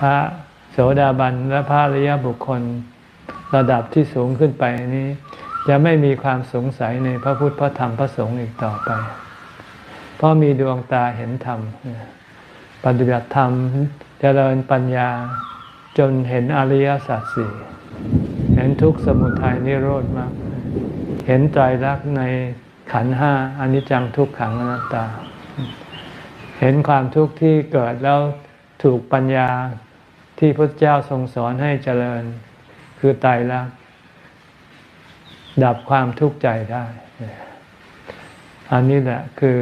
พระโสดาบันและพระอริยบุคคลระดับที่สูงขึ้นไปนี้ จะไม่มีความสงสัยในพระพุทธพระธรรมพระสงฆ์อีกต่อไป เพราะมีดวงตาเห็นธรรม ปฏิบัติธรรมเจริญปัญญาจนเห็นอริยสัจสี่เห็นทุกข์สมุทัยนิโรธมาก เห็นใจรักในขันห้าอนิจจังทุกขังอนัตตา เห็นความทุกข์ที่เกิดแล้ว ถูกปัญญาที่พระเจ้าทรงสอนให้เจริญ คือไตรลักษณ์ดับความทุกข์ใจได้ อันนี้แหละคือ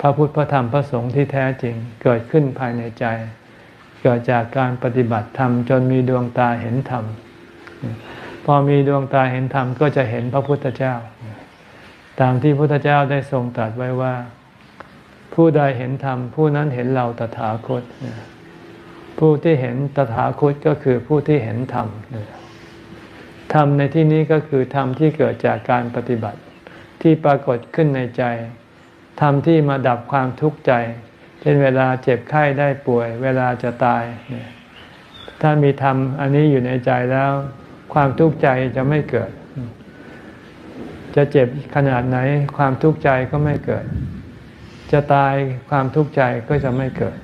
พระพุทธพระธรรมพระสงฆ์ที่แท้จริงเกิดขึ้นภายในใจ เกิดจากการปฏิบัติธรรมจนมีดวงตาเห็นธรรม พอมีดวงตาเห็นธรรมก็จะเห็นพระพุทธเจ้า ตามที่พระพุทธเจ้าได้ทรงตรัสไว้ว่า ผู้ใดเห็นธรรมผู้นั้นเห็นเราตถาคต ผู้ที่เห็นตถาคตก็คือผู้ที่เห็นธรรมธรรมในที่นี้ก็คือธรรมที่เกิดจากการปฏิบัติที่ปรากฏขึ้นในใจธรรมที่มาดับความทุกข์ใจ เช่นเวลาเจ็บไข้ได้ป่วย เวลาจะตาย ถ้ามีธรรมอันนี้อยู่ในใจแล้ว ความทุกข์ใจจะไม่เกิด จะเจ็บขนาดไหนความทุกข์ใจก็ไม่เกิด จะตายความทุกข์ใจก็จะไม่เกิด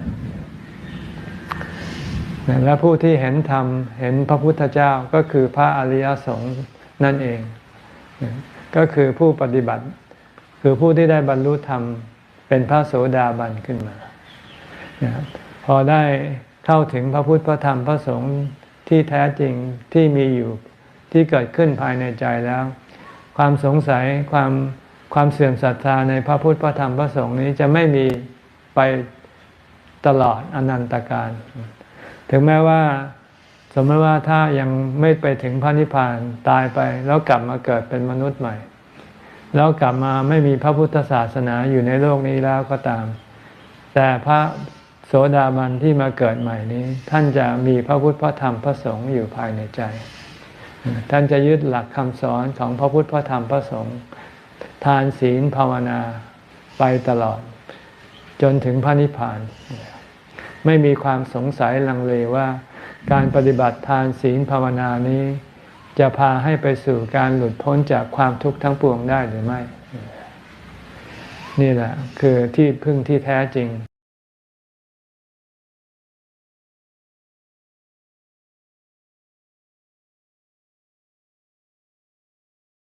และผู้ที่เห็นธรรมเห็นพระพุทธเจ้าก็คือพระอริยสงฆ์นั่นเอง ก็คือผู้ปฏิบัติ คือผู้ที่ได้บรรลุธรรมเป็นพระโสดาบันขึ้นมา พอได้เข้าถึงพระพุทธพระธรรมพระสงฆ์ที่แท้จริงที่มีอยู่ที่เกิดขึ้นภายในใจแล้ว ความสงสัยความ ความเสื่อมศรัทธาในพระพุทธพระธรรมพระสงฆ์นี้จะไม่มีไปตลอดอนันตการ ถึงแม้ว่าสมมติว่าถ้ายังไม่ไปถึงพระนิพพานตายไป แล้วกลับมาเกิดเป็นมนุษย์ใหม่ แล้วกลับมาไม่มีพระพุทธศาสนาอยู่ในโลกนี้แล้วก็ตาม แต่พระโสดาบันที่มาเกิดใหม่นี้ ท่านจะมีพระพุทธพระธรรมพระสงฆ์อยู่ภายในใจ ท่านจะยึดหลักคำสอนของพระพุทธพระธรรมพระสงฆ์านศีลภาวนาไปตลอด จนถึงพระนิพพาน ไม่มีความสงสัยลังเลว่า การปฏิบัติทานศีลภาวนานี้ จะพาให้ไปสู่การหลุดพ้นจากความทุกข์ทั้งปวงได้หรือไม่ นี่แหละ คือที่พึ่งที่แท้จริง